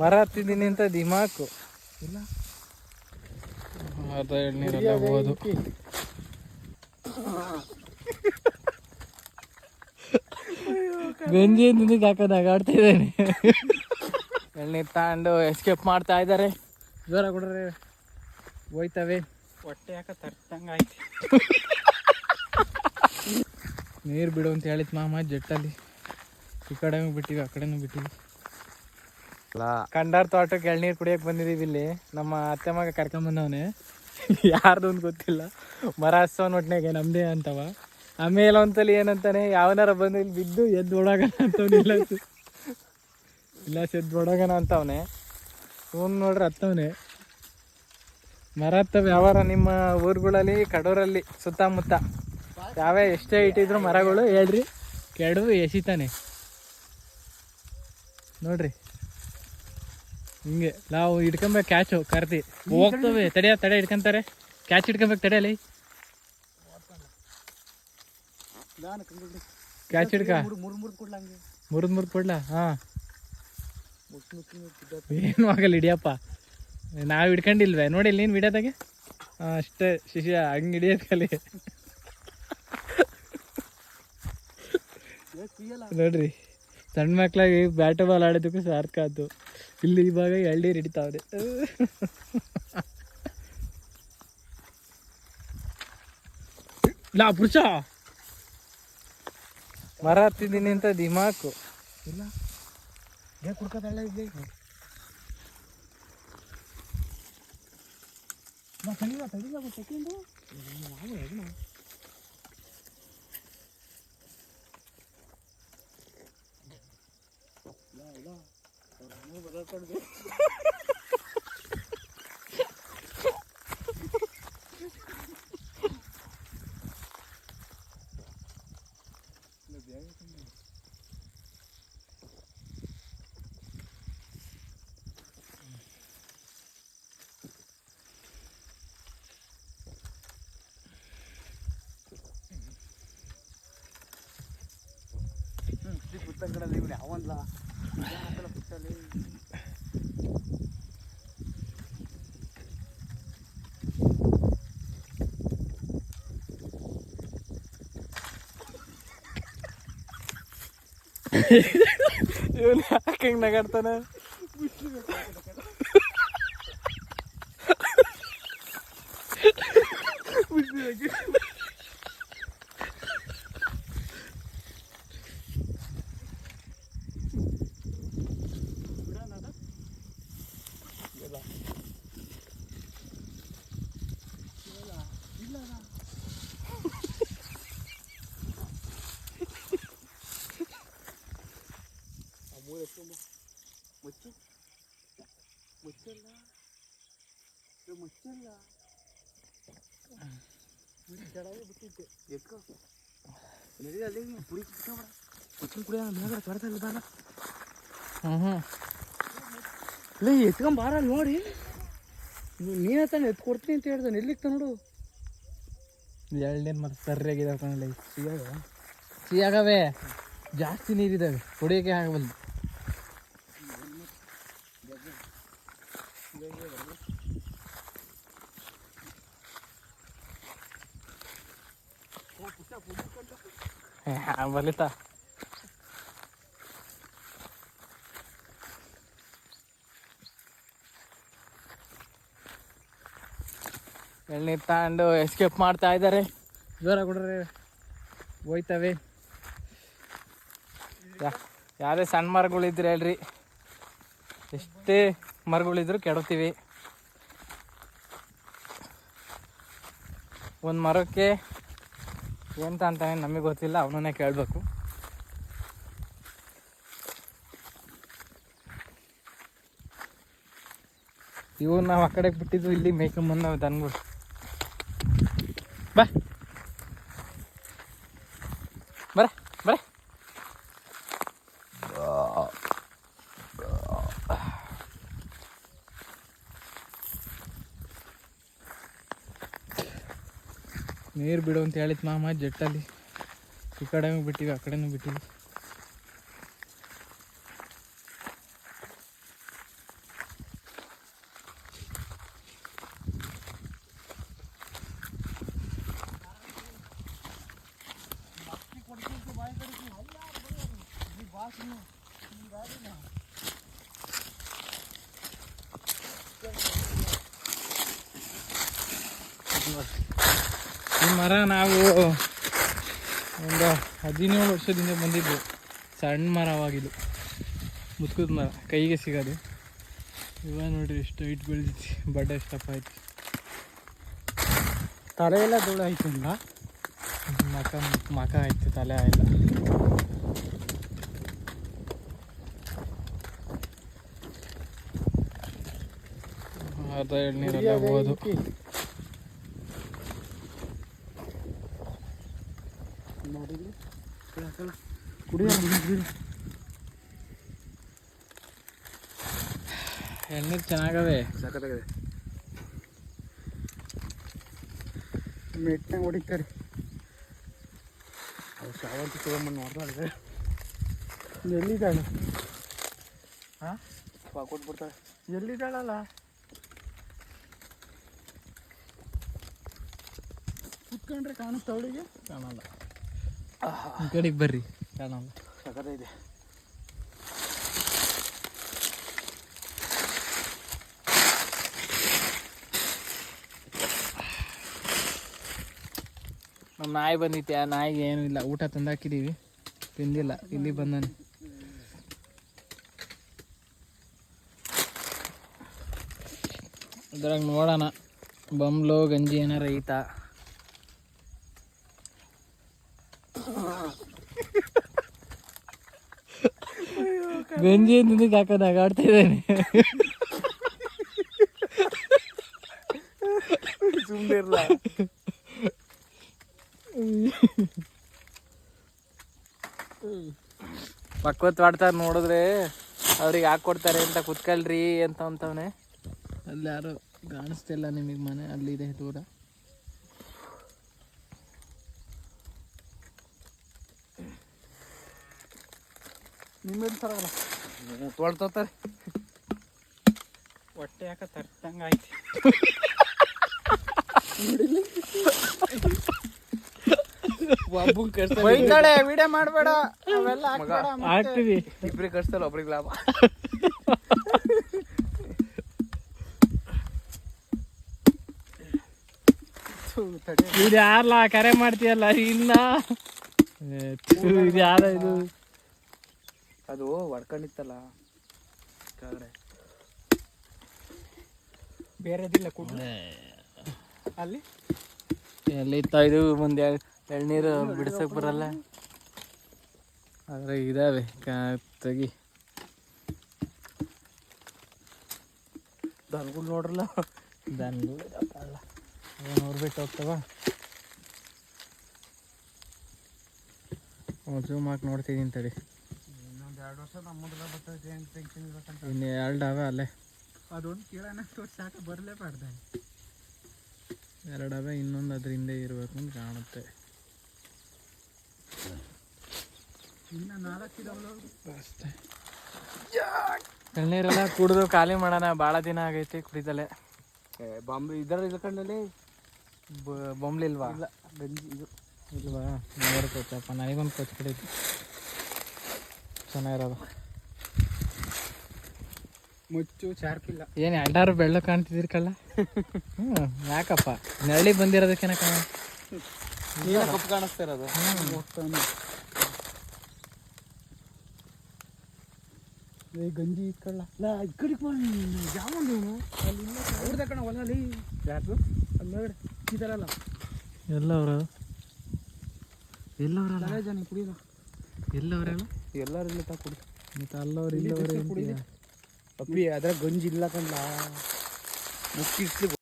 ಮರ ಹತ್ತಿದ್ದೀನಿ ಅಂತ ದಿಮಾಕು. ಇಲ್ಲ? ಅದ ಎಳ್ನೀರೆಲ್ಲ ಹೋದು ಗಂಜಿ ನಿನಗೆ ಹಾಕೋದು ಆಗಾಡ್ತಾ ಇದ್ದಾನೆ. ಎಳ್ನೀರು ತಗೊಂಡು ಎಸ್ಕೇಪ್ ಮಾಡ್ತಾ ಇದ್ದಾರೆ. ಜ್ವರ ಕೊಡ್ರೆ ಹೋಯ್ತವೆ. ಹೊಟ್ಟೆ ಯಾಕ ತರ್ತಂಗ ಆಯ್ತು? ನೀರು ಬಿಡು ಅಂತ ಹೇಳಿತ್ ಮಾಮ ಜಟ್ಟಲ್ಲಿ. ಈ ಕಡೆನೂ ಬಿಟ್ಟಿವಿ ಆ ಕಡೆನೂ ಬಿಟ್ಟಿವಿ. ಕಂಡಾರ್ ತೋಟಕ್ಕೆ ಎಳ್ನೀರು ಕುಡಿಯಕ್ ಬಂದಿದೀವಿ ಇಲ್ಲಿ. ನಮ್ಮ ಅತ್ತೆ ಮಗ ಕರ್ಕೊಂಬಂದವನೆ ಯಾರ್ದು ಒಂದು ಗೊತ್ತಿಲ್ಲ. ಮರ ಹಚ್ಚವನ್ ಒಟ್ಟಿನಾಗೆ ನಮ್ದೇ ಅಂತವ. ಆಮೇಲೆ ಒಂದ್ಸಲಿ ಏನಂತಾನೆ, ಯಾವನಾರ ಬಂದು ಇಲ್ಲಿ ಬಿದ್ದು ಎದ್ದು ಓಡಾಗಣ ಅಂತವ್ನು ಇಲ್ಲ ಇಲ್ಲ ಎದ್ದು ಅಂತವನೆ. ಇವನ್ ನೋಡ್ರಿ ಹತ್ತವನೆ. ಮರ ಹತ್ತ ವ್ಯವಹಾರ ನಿಮ್ಮ ಊರುಗಳಲ್ಲಿ, ಕಡೂರಲ್ಲಿ, ಸುತ್ತಮುತ್ತ. ಯಾವ ಎಷ್ಟೇ ಇಟ್ಟಿದ್ರು ಮರಗಳು ಹೇಳ್ರಿ. ಕೆಡವು ಎಸಿತಾನೆ. ನೋಡ್ರಿ. ಹಿಂಗೆ. ನಾವು ಹಿಡ್ಕೊಂಬೇಕು ಕ್ಯಾಚು ಕರ್ತಿ ಹೋಗ್ತವೆ. ತಡೆಯ ತಡೆ ಹಿಡ್ಕೊಂತಾರೆ. ಕ್ಯಾಚ್ ಹಿಡ್ಕೊಬೇಕು ಅಲ್ಲಿ. ಕ್ಯಾಚ್ ಹಿಡ್ಕ? ಮುರಿದ್ ಮುರಿದ್ ಕೊಡ್ಲಾ? ಹಾ. ಏನು ಆಗಲ್ಲ ಹಿಡಿಯಪ್ಪ ನಾವು ಹಿಡ್ಕೊಂಡಿಲ್ವೇ? ನೋಡಿಲ್ಲ ನೀನು ಹಿಡಿಯೋದಾಗೆ ಹಾಂ ಅಷ್ಟೇ ಶಿಷ್ಯ ಹಂಗೆ ಹಿಡಿಯೋದು ಕಲಿ ನೋಡ್ರಿ. ಸಣ್ಣ ಮಕ್ಳಾಗಿ ಬ್ಯಾಟ್ ಬಾಲ್ ಆಡೋದಕ್ಕೂ ಸಾರ್ಥಕ ಆಯ್ತು ಇಲ್ಲಿ ಇವಾಗ ಎಳ್ನೀರು ಹಿಡಿತಾವ್ರೆ ಲಾ, ಪುರುಷ! ಮರ ಹತ್ತಿದ್ದೀನಿ ಅಂತ ದಿಮಾಕು. ಇಲ್ಲ. ಏ ಕುಡ್ಕದಲ್ಲ ಇದೆ ನಾ ತಡಿಲ ತಡಿಲ, ಒಂದು ಸೆಕೆಂಡು ನಾವು ಹೆಗ್ನ ಪುಸ್ತಕಗಳಲ್ಲಿ ಇವನು ಯಾವನ್ಲ ಪುಸ್ತಕದಲ್ಲಿ ಇವನು ಯಾಕೆ ಹಿಂಗೆ ನಗಾಡ್ತಾನೆ ಮುಚ್ಚು ಮುಚ್ಚಲ್ಲ ಇದು ಮುಚ್ಚಲ್ಲ ಕೆಳಗೆ ಬಿಟ್ಟಿದ್ದೆ. ನಡಿ ಅಲ್ಲಿ ಕುಡಿಯ ಬಾರ ಹ್ಞೂ ಹ್ಞೂ ಲೇ ಎತ್ಕೊಂಡ್ ಬಾರ ಅಲ್ಲಿ ನೋಡಿ. ನೀನ ತಾನೆ ಎತ್ ಕೊಡ್ತೀನಿ ಅಂತ ಹೇಳ್ದೆ. ನಿಲ್ಲಿಕ್ ನೋಡು. ಎಳ್ಳೇನ್ ಮತ್ತೆ ಸರ್ಯಾಗಿದೆ ಸಿಯಾಗ ಸಿಯಾಗವೇ ಜಾಸ್ತಿ ನೀರಿದಾವೆ. ಕುಡಿಯೋಕೆ ಆಗಬಲ್ದು ಬಲಿತಾ ಎಳ್ನೀರು ತಗೊಂಡು ಎಸ್ಕೇಪ್ ಮಾಡ್ತಾ ಇದ್ದಾರೆ. ಜ್ವರ ಕೊಡ್ರಿ ಹೋಯ್ತವೆ. ಯಾವುದೇ ಸಣ್ಣ ಮರಗಳಿದ್ರೆ ಹೇಳ್ರಿ. ಎಷ್ಟೇ ಮರಗಳಿದ್ರು ಕೆಡತೀವಿ. ಒಂದು ಮರಕ್ಕೆ ಎಂತ ಅಂತಾನೆ ನಮಗೆ ಗೊತ್ತಿಲ್ಲ, ಅವನನ್ನೇ ಕೇಳಬೇಕು. ಇವು ನಾವು ಆ ಕಡೆ ಬಿಟ್ಟಿದ್ದು ಇಲ್ಲಿ ಮೇಯ್ಕೊಂಬಂದು ನಾವು ಬಾ ಬರ ಬರ ನೀರು ಬಿಡು ಅಂತ ಹೇಳಿತ್ತು ಮಾಮ ಜಟ್ಟಲ್ಲಿ. ಈ ಕಡೆನೂ ಬಿಟ್ಟಿವಿ ಆ ಕಡೆನೂ ಬಿಟ್ಟಿವಿ. ಮರ ನಾವು ಒಂದು ಹದಿನೇಳು ವರ್ಷದಿಂದ ಬಂದಿದ್ದು. ಸಣ್ಣ ಮರವಾಗಿದ್ದು. ಮುತ್ಕದ ಮರ. ಕೈಗೆ ಸಿಗೋದು. ಇವಾಗ ನೋಡಿರಿ ಎಷ್ಟು ಹೈಟ್ ಬೆಳೆದಿತ್ತು ಬಡ್ಡ ಎಷ್ಟಪ್ಪ ಆಯ್ತು ತಲೆ ಎಲ್ಲ ಧೂಳು ಇಲ್ಲ ಮಕ ಮಕ ಆಯ್ತು ತಲೆ ಆಯಿಲ್ಲ ಅರ್ಧ ಎಳ್ನೀರೆಲ್ಲ ಹೋದು. ಎಳ್ನೀರು ಚೆನ್ನಾಗವೆ. ಸಖತ್ತಾಗಿದೆ ಮೆಟ್ನಾಗ ಹೊಡಿತಾರೆ. ಅವ್ರು ಶಾವಂತಿ ತಗೊಂಬಂದು ನೋಡ್ತಾರೆ ಎಲ್ಲಿದ್ದಾಳೆ? ಹಾಂ ಕೊಟ್ಬಿಡ್ತಾಳೆ. ಎಲ್ಲಿದ್ದಾಳಲ್ಲ? ಕುತ್ಕೊಂಡ್ರೆ ಕಾಣುತ್ತೆ ಅವಳಿಗೆ? ಕಾಣಲ್ಲ. ಈ ಕಡೆಗೆ ಬರ್ರಿ. ಕಾಣಲ್ಲ ಇದೆ ನಮ್ಮ ನಾಯಿ ಬಂದಿತ್ತು ಆ ನಾಯಿಗೆ ಏನೂ ಇಲ್ಲ ಊಟ ತಂದಾಕಿದ್ದೀವಿ ತಿಂದಿಲ್ಲ ಇಲ್ಲಿ ಬಂದಾನೆ. ಇದ್ರಾಗ ನೋಡೋಣ ಬಂಬ್ಲು ಗಂಜಿ ಏನಾರ ಐತಾ? ಗಂಜಿ ನಿನಗೆ ಹಾಕೋದು ಆಗಾಡ್ತಾ ಇದ್ದೇನೆ. ಸುಮ್ಮನೆ ಇರಲ್ಲ ಪಕ್ವತ್ ಮಾಡ್ತಾರೆ ನೋಡಿದ್ರೆ ಅವ್ರಿಗೆ ಹಾಕ್ಕೊಡ್ತಾರೆ ಅಂತ ಕುತ್ಕಲ್ರಿ ಅಂತ ಅಂತವನೆ. ಅಲ್ಲಿ ಯಾರು ಕಾಣಿಸ್ತಿಲ್ಲ ನಿಮಗೆ ಮನೆ ಅಲ್ಲಿದೆ ದೂರ. ನಿಮ್ಮೇನು ಸರ ತೊಳ್ತಾರೆ ಹೊಟ್ಟೆ ಯಾಕ ತರ್ತಂಗ ಆಯ್ತು? ಬೈತಾಳೆ ವಿಡಿಯೋ ಮಾಡಬೇಡ. ಅವೆಲ್ಲ ಮಗ. ಹಾಕ್ತೀವಿ. ಇಬ್ರಿಗೆ ಕರ್ಸ್ತಲ್ಲ ಒಬ್ರಿಗೆ ಲಾಭ. ಇದು ಯಾರಲ್ಲ ಕರೆ ಮಾಡ್ತೀಯಲ್ಲ ಇನ್ನ? ಏ, ಇದು ಯಾರ ಇದು? ಅದು ಹೊಡ್ಕೊಂಡಿತ್ತಲ್ಲ. ಬೇರೆದಿಲ್ಲ ಕೂಡ. ಅಲ್ಲಿ? ಎಲ್ಲಿ ಇದು ಮುಂದೆ ಎಳ್ನೀರು ಬಿಡ್ಸಕ್ ಬರಲ್ಲ? ಆದ್ರೆ ಇದಾವೆ ಕಾ- ತೆಗಿ. ದನಗಳು ನೋಡ್ರಲ್ಲ. ದನ್ಗಳು ನೋಡ್ಬಿಟ್ಟು ಬಿಟ್ಟು ಹೋಗ್ತವ ಜೂಮ್ ಹಾಕಿ ನೋಡ್ತಿದ್ದೀನಿ ತಡಿ. ಎರಡು ವರ್ಷ ಮೊದಲ ಬರ್ತೈತೆ ಏನು ಟೆನ್ಷನ್ ಇರಬೇಕಂತ ಇನ್ನು ಎರಡು ಅವೆ ಅಲ್ಲೇ. ಅದೊಂದು ಕೇಳೋಣ ಸಾಕ ಬರಲೇಬಾರ್ದೆ. ಎರಡು ಅವೆ ಇನ್ನೊಂದು ಅದ್ರ ಹಿಂದೆ ಇರಬೇಕು ಅಂತ ಕಾಣುತ್ತೆ. ಇನ್ನು ನಾಲ್ಕು ಇದಾವಲ್ಲ ಅಷ್ಟೇ. ಎಳ್ನೀರೆಲ್ಲ ಕುಡಿದು ಖಾಲಿ ಮಾಡೋಣ ಭಾಳ ದಿನ ಆಗೈತಿ ಕುಡಿದಲೆ ಬಾಂಬೆ ಇದರ ಇಲ್ಕಂಡಲ್ಲಿ ಬೊಂಬ್ಲಿಲ್ವಾ ಇಲ್ಲ ಗಂಜಿ ಇದು. ಇಲ್ವಾ? ನೋಡ್ಕೋತಪ್ಪ ಕೊಚ್ಚಪ್ಪ ನನಗೊಂದು ಕೊಚ್ಚ ಕಡಿತು ಚೆನ್ನಾಗಿರೋದು ಮುಚ್ಚು ಚಾರ್ಕಿಲ್ಲ ಏನು ಎಲ್ಲಾರು ಬೆಳ್ಳ ಕಾಣ್ತಿದ್ದೀರಿ ಕಲ್ಲ ಹ್ಞೂ ಯಾಕಪ್ಪ? ನೆರಳಿ ಬಂದಿರೋದಕ್ಕೇನ ಕಾಣ? ಕಪ್ಪು ಕಾಣಿಸ್ತಾ ಇರೋದು ಏ ಗಂಜಿ ಇಟ್ಕೊಳ್ಳ ಈ ಕಡೆಗೆ ಮಾಡಿ ಯಾವ ಅಲ್ಲಿ ಅವ್ರದ ಕಣ. ಹೊಲಲ್ಲಿ ಯಾರು ಅಲ್ಲಿ ಮೇಲ್ಗಡೆ. ಇದರಲ್ಲ ಎಲ್ಲವ್ರು? ಎಲ್ಲವ್ರಲ್ಲ? ತಲೆ ಜನ ಕುಡಿಯೋದ. ಎಲ್ಲವ್ರಲ್ಲ? ಎಲ್ಲರೂ ಇಲ್ಲ ತಾ ಕುಡಿ. ಮತ್ತೆ ಅಲ್ಲವ್ರು ಇಲ್ಲಿ ಇಲ್ಲವ್ರು ಬಿಸ್ಲು ಕುಡಿದೆ. ಅಪ್ಪಿ ಅದ್ರ ಗಂಜಿ ಇಲ್ಲ ಕಂಡ ಮುಕ್ಕಿಸ್ಲಿ